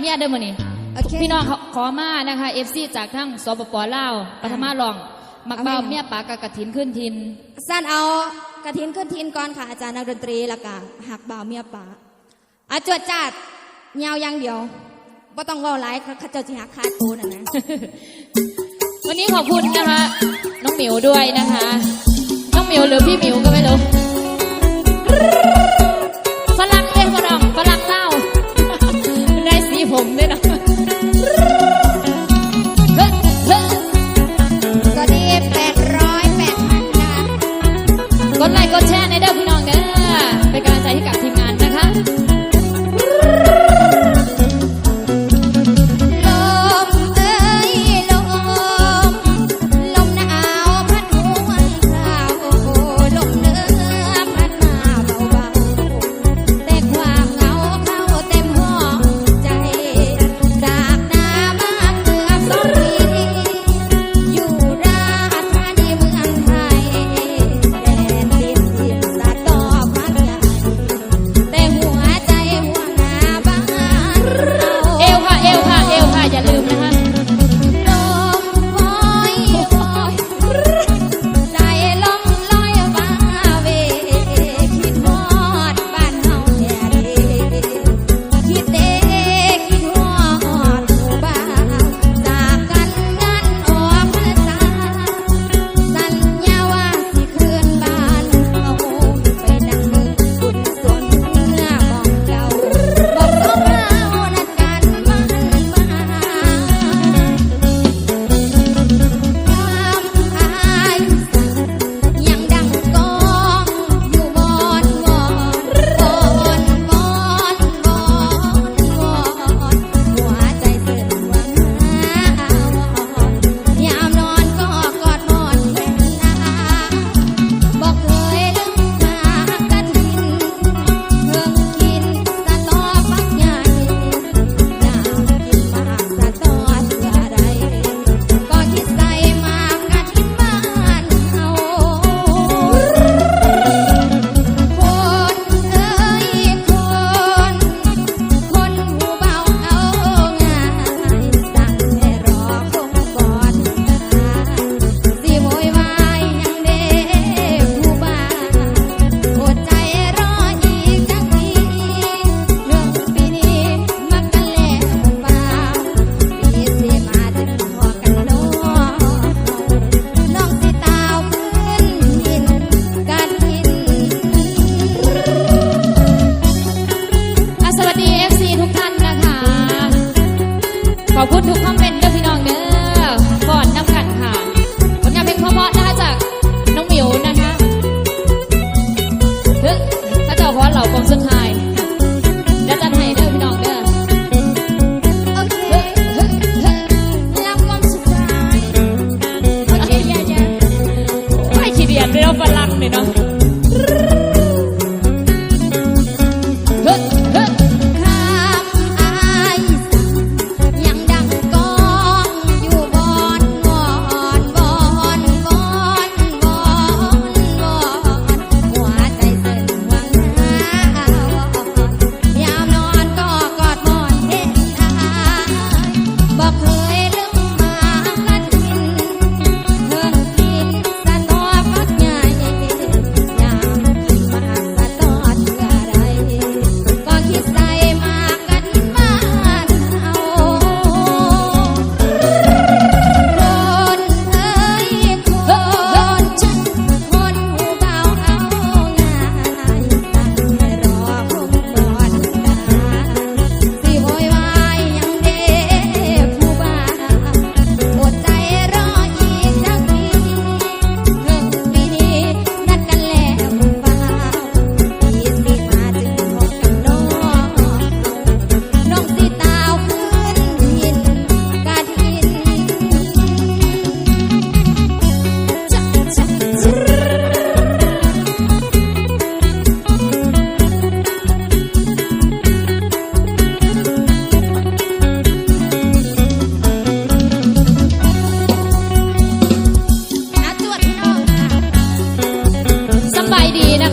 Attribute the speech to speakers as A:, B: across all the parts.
A: เมียเด้อมื้อนี้พี่น้องขอขอมานะคะ FC จากทั้งสปปลาวปฐมารอง มักเบา
B: เมี
A: ยปากกะกะถินขึ้นทิน
B: สั้นเอากระถินขึ้นทินก่อนค่ะ อาจารย์นักดนตรีและกะหักเบาเมียป่าอาจวดจัดเงียวยังเดียวบ่ต้องเว่าหลายเขาเจ้า
A: จิหักคา
B: ดโตน่นะ
A: วันนี้ขอบคุณนะคะ น้องหมิวด้ว
B: ย
A: นะ
B: คะ น้องหมิวหรือพี่หมิวก็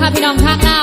B: ค่ะ
A: พี่น้องค่ะ